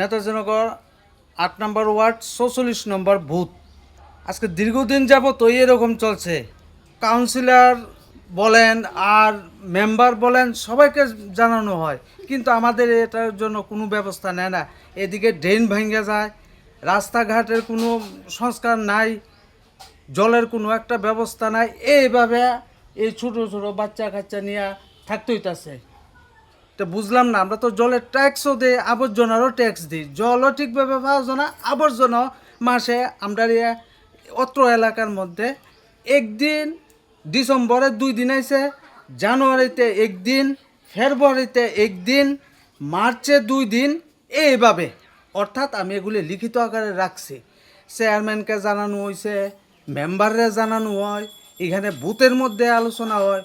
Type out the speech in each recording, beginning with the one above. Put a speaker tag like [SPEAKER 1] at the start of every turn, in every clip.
[SPEAKER 1] নেতাজনগর আট নম্বর ওয়ার্ড, চৌচল্লিশ নম্বর বুথ। আজকে দীর্ঘদিন যাবত তো এরকম চলছে। কাউন্সিলর বলেন আর মেম্বার বলেন, সবাইকে জানানো হয়। কিন্তু আমাদের এটার জন্য কোনো ব্যবস্থা নেয় না। এদিকে ড্রেন ভেঙে যায়, রাস্তাঘাটের কোনো সংস্কার নাই, জলের কোনো একটা ব্যবস্থা নাই। এইভাবে এই ছোট ছোট বাচ্চা কাচ্চা নিয়ে থাকতে হইতাছে। তো বুঝলাম না, আমরা তো জলের ট্যাক্সও দিই, আবর্জনারও ট্যাক্স দিই। জলও ঠিকভাবে পাওয়া না আবর্জনা মাসে আমরা অত্র এলাকার মধ্যে একদিন ডিসেম্বরে দুই দিন আইছে, জানুয়ারিতে একদিন, ফেব্রুয়ারিতে একদিন, মার্চে দুই দিন, এইভাবে। অর্থাৎ আমি এগুলি লিখিত আকারে রাখছি। চেয়ারম্যানকে জানানো হয়েছে মেম্বাররে জানানো হয়, এখানে বুথের মধ্যে আলোচনা হয়,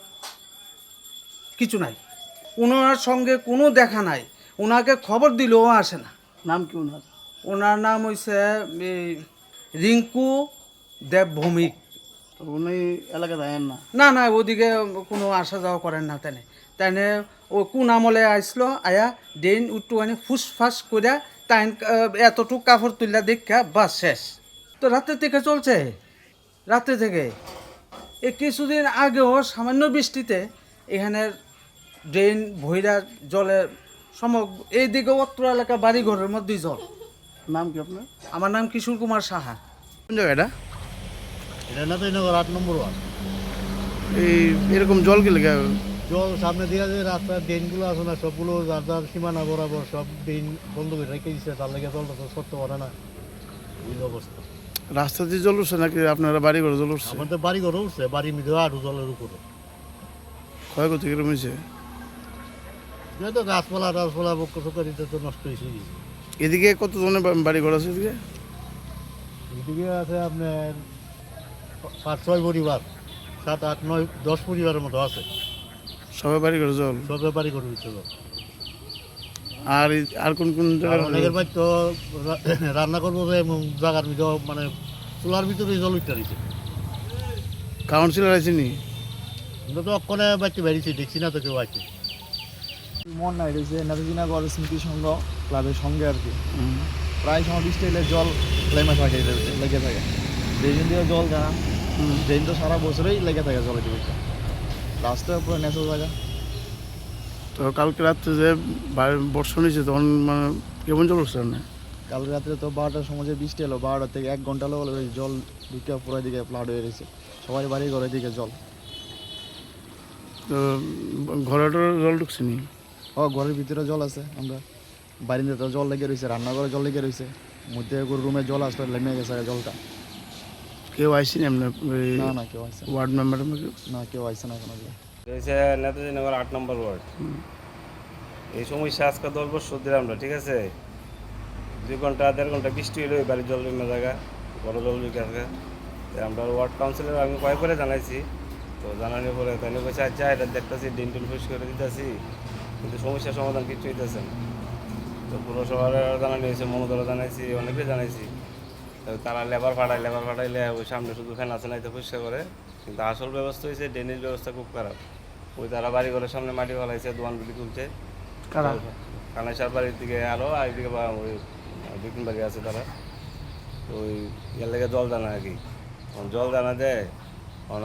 [SPEAKER 1] কিছু নাই। ওনার সঙ্গে কোনো দেখা নাই। ওনাকে খবর দিলেও আসে না।
[SPEAKER 2] নাম কি ওনার
[SPEAKER 1] ওনার নাম হইছে এই, রিঙ্কু দেব ভৌমিক
[SPEAKER 2] তো উনি এলাকা থাকেন না?
[SPEAKER 1] না না ওদিকে কোনো আসা যাওয়া করেন না তেনে। তেনে ও কোন আমলে আসলো আয়া ডেন দিন উট্টুখানি ফুসফাস করে তাই এতটুকু কাপড় তুললা দেখা বাস শেষ। তো রাতে থেকে চলছে? রাতে থেকে? এ কিছুদিন আগেও সামান্য বৃষ্টিতে এখানের ড্রেন ভৈরা জলে সমগ্র এইদিকে অত্র এলাকা বাড়ি ঘরের মধ্যেই জল।
[SPEAKER 2] নাম কি আপনার?
[SPEAKER 1] আমার নাম কিশোর কুমার সাহা।
[SPEAKER 3] কোন জায়গাটা
[SPEAKER 4] এটা? নেতাজিনগর আট নম্বর ওয়ার্ড।
[SPEAKER 3] এই এরকম জল কি লেগে
[SPEAKER 4] জল সামনে দিয়ে যে রাস্তার ড্রেনগুলো আছে না সবগুলো যার যার সীমানা বরাবর সব ড্রেন বন্ধ করে রেখে দিচ্ছে তার লেগে জলটা তো সত্য পারে না। এই অবস্থা।
[SPEAKER 3] রাস্তা দিয়ে জল উঠছে নাকি আপনারা বাড়ি ঘরে জল উঠছে?
[SPEAKER 4] আমাদের বাড়ি ঘরে উঠছে বাড়ির মধ্যে আরও জলের উপরে।
[SPEAKER 3] ক্ষয়ক্ষতি কীরকম হয়েছে
[SPEAKER 4] এই তো গাছপালা টাছপালা বক্ষ দিতে তো নষ্ট হয়েছে।
[SPEAKER 3] এদিকে কত বা- বাড়ি ঘর আছে এদিকে?
[SPEAKER 4] এদিকে আছে আপনার পাঁচ ছয় পরিবার সাত আট নয় দশ পরিবারের মতো আছে।
[SPEAKER 3] সবাই বাড়ি ঘরে জল?
[SPEAKER 4] সবের বাড়ি ঘরে উঠছে জল
[SPEAKER 3] আর আর কোন কোন
[SPEAKER 4] অনেকের বাড়ি তো রান্না করব যে জায়গার ভিতরে মানে চুলার ভিতরে জল উঠতে দিচ্ছে
[SPEAKER 3] কাউন্সিলর আছেনি
[SPEAKER 4] আমরা তো অক্ষণে বাড়িতে বেরিয়েছি দেখছি না তো কেউ আছে
[SPEAKER 5] মন নাই রয়েছে নেতাজিনগর স্মৃতি সংঘ ক্লাবের সঙ্গে আর কি। প্রায় সময় বৃষ্টি এলে জল লেমে থাকে লেগে থাকে। ড্রেন দিয়ে জল জানা ড্রেন তো সারা বছরই লেগে থাকে জলের দিকে রাস্তার পুরো নেচল জায়গা।
[SPEAKER 3] তো কালকে রাত্রে যে বর্ষণ হয়েছে তখন মানে কেমন জল উঠছে না
[SPEAKER 5] কাল রাত্রে তো বারোটার সময় যে বৃষ্টি এলো বারোটা থেকে এক ঘণ্টা হলো ওই জল ঢুকে পুরো দিকে ফ্লাড হয়ে গেছে সবাই বাড়ি ঘরের দিকে জল।
[SPEAKER 3] তো ঘরে টরে জল ঢুকছে নি?
[SPEAKER 5] ও ঘরের ভিতরে জল আছে আমরা বাড়িতে তো জল লেগে রয়েছে রান্নাঘরে জল লেগে রয়েছে মধ্যে রুমে জল আসলে লেমে গেছে জলটা।
[SPEAKER 3] কেউ এই
[SPEAKER 5] না না কেউ আসছে
[SPEAKER 3] ওয়ার্ড মেম্বার
[SPEAKER 5] না কেউ আসছে না এখন
[SPEAKER 6] রয়েছে নেতাজিনগর আট নম্বর ওয়ার্ড। এই সমস্যা আজকে দশ বছর দিলাম আমরা ঠিক আছে? দুই ঘণ্টা দেড় ঘণ্টা বৃষ্টি হলো বাড়ির জল জমে জায়গা বড় জল ঢুকে আসবে আমরা ওয়ার্ড কাউন্সিলর আমি কয়েক করে জানাইছি। তো জানানোর পরে তাই বলছে আচ্ছা এটা দেখতেছি ডিন টিন ফুস করে দিতেছি। কিন্তু সমস্যার সমাধান কিছু হইতেছে না। তো পুরসভার জানানো হয়েছে মনোদল জানাইছি অনেকে জানাইছি। তারা লেবার ফাটায় লেবার ফাটাইলে ওই সামনে শুধু ফ্যান আছে নাই তো পরিষ্কার করে। কিন্তু আসল ব্যবস্থা হয়েছে ড্রেনেজ ব্যবস্থা খুব খারাপ। ওই তারা বাড়ি ঘরের সামনে মাটি ফেলাইছে দোয়ানগুলি তুলছে
[SPEAKER 1] কারা?
[SPEAKER 6] কানেসার বাড়ির দিকে আরও একদিকে বা ওই বিপিন বাড়ি আছে তারা। তো ওই ইয়ার লেগে জল দানা আর কি। জল দানা দেয়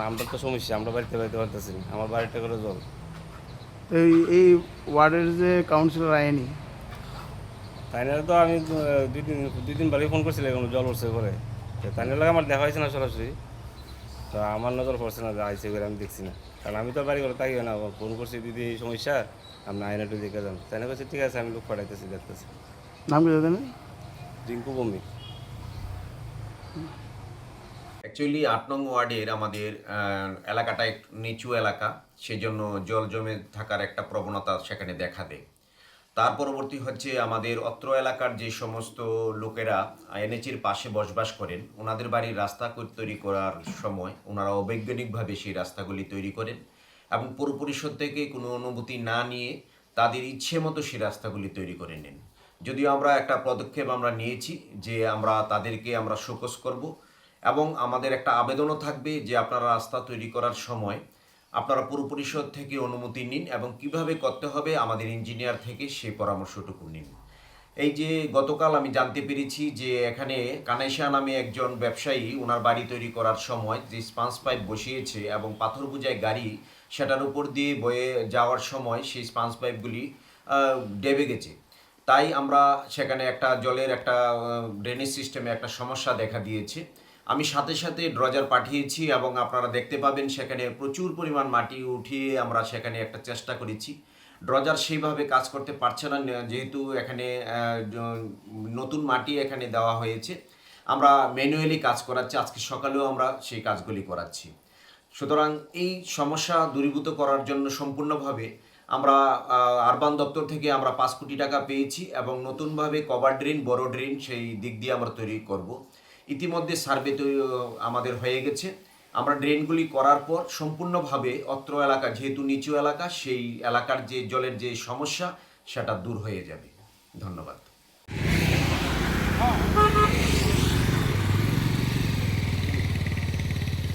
[SPEAKER 6] আমরা তো সমস্যা আমরা বাড়িতে বাড়িতে পারতেছি আমার বাড়িতে করে জল।
[SPEAKER 3] এই এই ওয়ার্ডের যে কাউন্সিলর আয়নি
[SPEAKER 6] তাই না তো আমি দুই দিন দুই দিন বাড়ি ফোন করছিলাম এখন জল উঠছে করে তো তাই না লাগে আমার দেখা হয়েছে না সরাসরি। তো আমার নজর পড়ছে না যে আইসে করে আমি দেখছি না। কারণ আমি তো বাড়ি করে তাই না ফোন করছি দিদি এই সমস্যা আপনি আইনা একটু দেখে যান। তাই না বলছি ঠিক আছে আমি লোক পাঠাইতেছি দেখতেছি।
[SPEAKER 3] নাম কি
[SPEAKER 6] রিঙ্কু বমি।
[SPEAKER 7] অ্যাকচুয়ালি আট নং ওয়ার্ডের আমাদের এলাকাটা একটু নিচু এলাকা, সেজন্য জল জমে থাকার একটা প্রবণতা সেখানে দেখা দেয়। তার পরবর্তী হচ্ছে আমাদের অত্র এলাকার যে সমস্ত লোকেরা এনএচির পাশে বসবাস করেন, ওনাদের বাড়ির রাস্তা তৈরি করার সময় ওনারা অবৈজ্ঞানিকভাবে সেই রাস্তাগুলি তৈরি করেন এবং পৌর পরিষদ থেকে কোনো অনুমতি না নিয়ে তাদের ইচ্ছে মতো সেই রাস্তাগুলি তৈরি করে নেন। যদিও আমরা একটা পদক্ষেপ আমরা নিয়েছি যে আমরা তাদেরকে আমরা শোকস করব এবং আমাদের একটা আবেদনও থাকবে যে আপনারা রাস্তা তৈরি করার সময় আপনারা পুর পরিষদ থেকে অনুমতি নিন এবং কীভাবে করতে হবে আমাদের ইঞ্জিনিয়ার থেকে সেই পরামর্শটুকু নিন। এই যে গতকাল আমি জানতে পেরেছি যে এখানে কানাইশা নামে একজন ব্যবসায়ী ওনার বাড়ি তৈরি করার সময় যে স্পান্স পাইপ বসিয়েছে এবং পাথর বোঝায় গাড়ি সেটার উপর দিয়ে বয়ে যাওয়ার সময় সেই স্পান্স পাইপগুলি ডেবে গেছে। তাই আমরা সেখানে একটা জলের একটা ড্রেনেজ সিস্টেমে একটা সমস্যা দেখা দিয়েছে। আমি সাথে সাথে ড্রজার পাঠিয়েছি এবং আপনারা দেখতে পাবেন সেখানে প্রচুর পরিমাণ মাটি উঠিয়ে আমরা সেখানে একটা চেষ্টা করেছি। ড্রজার সেইভাবে কাজ করতে পারছে না, যেহেতু এখানে নতুন মাটি এখানে দেওয়া হয়েছে। আমরা ম্যানুয়ালি কাজ করাচ্ছি, আজকে সকালেও আমরা সেই কাজগুলি করাচ্ছি। সুতরাং এই সমস্যা দূরীভূত করার জন্য সম্পূর্ণভাবে আমরা আরবান দপ্তর থেকে আমরা পাঁচ কোটি টাকা পেয়েছি এবং নতুনভাবে কভার ড্রেন, বড় ড্রেন সেই দিক দিয়ে আমরা তৈরি করব। ইতিমধ্যে সার্ভে তো আমাদের হয়ে গেছে। আমরা ড্রেনগুলি করার পর সম্পূর্ণভাবে অত্র এলাকা, যেহেতু নিচু এলাকা, সেই এলাকার যে জলের যে সমস্যা, সেটা দূর হয়ে যাবে। ধন্যবাদ।